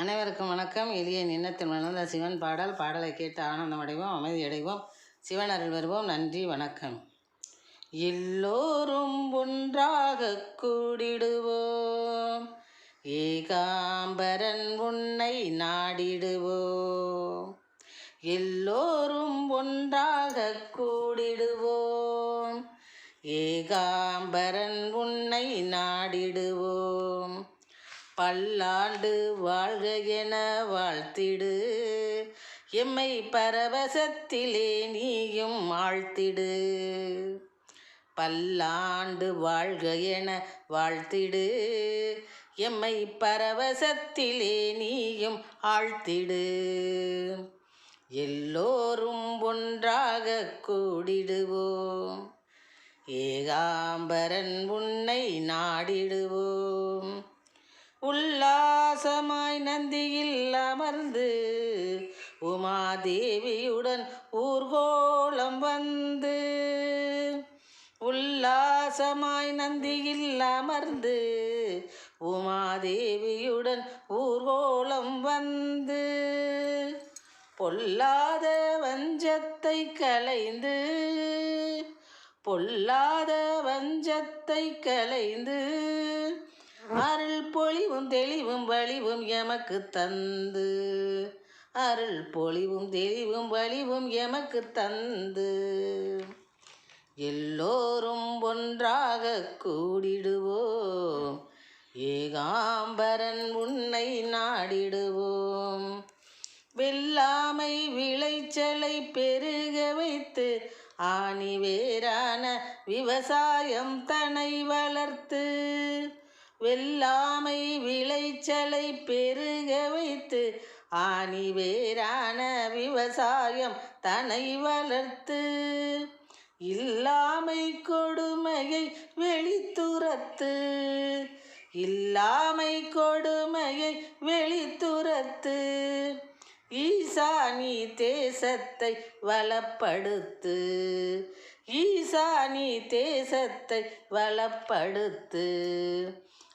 அனைவருக்கும் வணக்கம். எளிய நின்னத்தில் வளர்ந்த சிவன் பாடல். பாடலை கேட்டு ஆனந்தம் அடைவோம் அமைதி அடைவோம் சிவன் அருள் வருவோம். நன்றி வணக்கம். எல்லோரும் ஒன்றாக கூடிடுவோம். ஏகாம்பரன் உன்னை நாடிடுவோம். எல்லோரும் ஒன்றாக கூடிடுவோம். ஏகாம்பரன் உன்னை நாடிடுவோம். பல்லாண்டு வாழ்க என வாழ்த்திடு. எம்மை பரவசத்திலே நீயும் ஆழ்த்திடு. பல்லாண்டு வாழ்க என வாழ்த்திடு. எம்மை பரவசத்திலே நீயும் ஆழ்த்திடு. எல்லோரும் ஒன்றாக கூடிடுவோம். ஏகாம்பரன் உன்னை நாடிடுவோம். உல்லாசமாய் நந்தியில் அமர்ந்து உமாதேவியுடன் ஊர்கோலம் வந்து உல்லாசமாய் நந்தியில் அமர்ந்து உமாதேவியுடன் ஊர்கோலம் வந்து பொல்லாத வஞ்சத்தை கலைந்து பொல்லாத வஞ்சத்தை கலைந்து அருள் பொழிவும் தெளிவும் வழிவும் எமக்கு தந்து. அருள் பொழிவும் தெளிவும் வழிவும் எமக்கு தந்து. எல்லோரும் ஒன்றாக கூடிடுவோம். ஏகாம்பரன் உன்னை நாடிடுவோம். வெள்ளாமை விளைச்சலை பெருக வைத்து ஆணி வேறான விவசாயம் தனை வளர்த்து வெல்லாமை விளைச்சலை பெருக வைத்து ஆணி வேறான விவசாயம் தனை வளர்த்து இல்லாமை கொடுமையை வெளித்துரத்து இல்லாமை கொடுமையை வெளித்துரத்து ஈசானி தேசத்தை வளப்படுத்து. ஈசானி தேசத்தை வளப்படுத்து.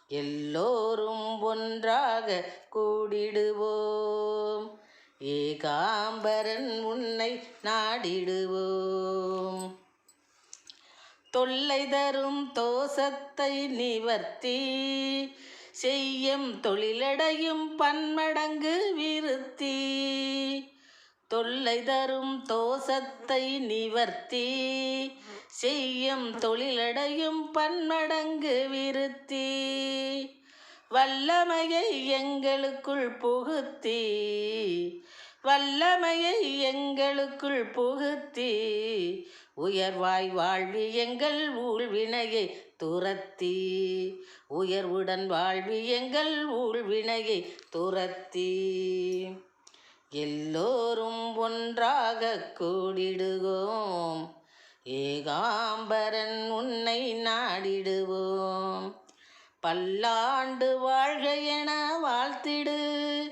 எல்லோரும் ஒன்றாக கூடிடுவோம். ஏகாம்பரன் உன்னை நாடிடுவோம். தொல்லை தரும் தோசத்தை நிவர்த்தி செய்யும் தொழிலடையும் பன்மடங்கு விருத்தி. தொல்லை தரும் தோசத்தை நிவர்த்தி செய்யும் தொழிலடையும் பன்மடங்கு விருத்தி. வல்லமையை எங்களுக்குள் புகுத்தி. வல்லமையை எங்களுக்குள் புகுத்தி. உயர்வாய் வாழ்வி எங்கள் ஊழ்வினையை துரத்தி. உயர்வுடன் வாழ்வி எங்கள் ஊழ்வினையை துரத்தி. எல்லோரும் ஒன்றாக கூடிடுவோம். ஏகாம்பரன் உன்னை நாடிடுவோம். பல்லாண்டு வாழ்க என வாழ்த்திடு.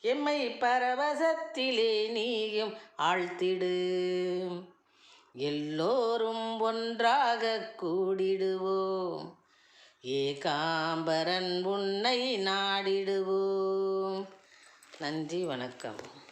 எம்மை பரவசத்திலே நீயும் ஆழ்த்திடு. எல்லோரும் ஒன்றாக கூடிடுவோம். ஏகாம்பரன் உன்னை நாடிடுவோம். நன்றி வணக்கம்.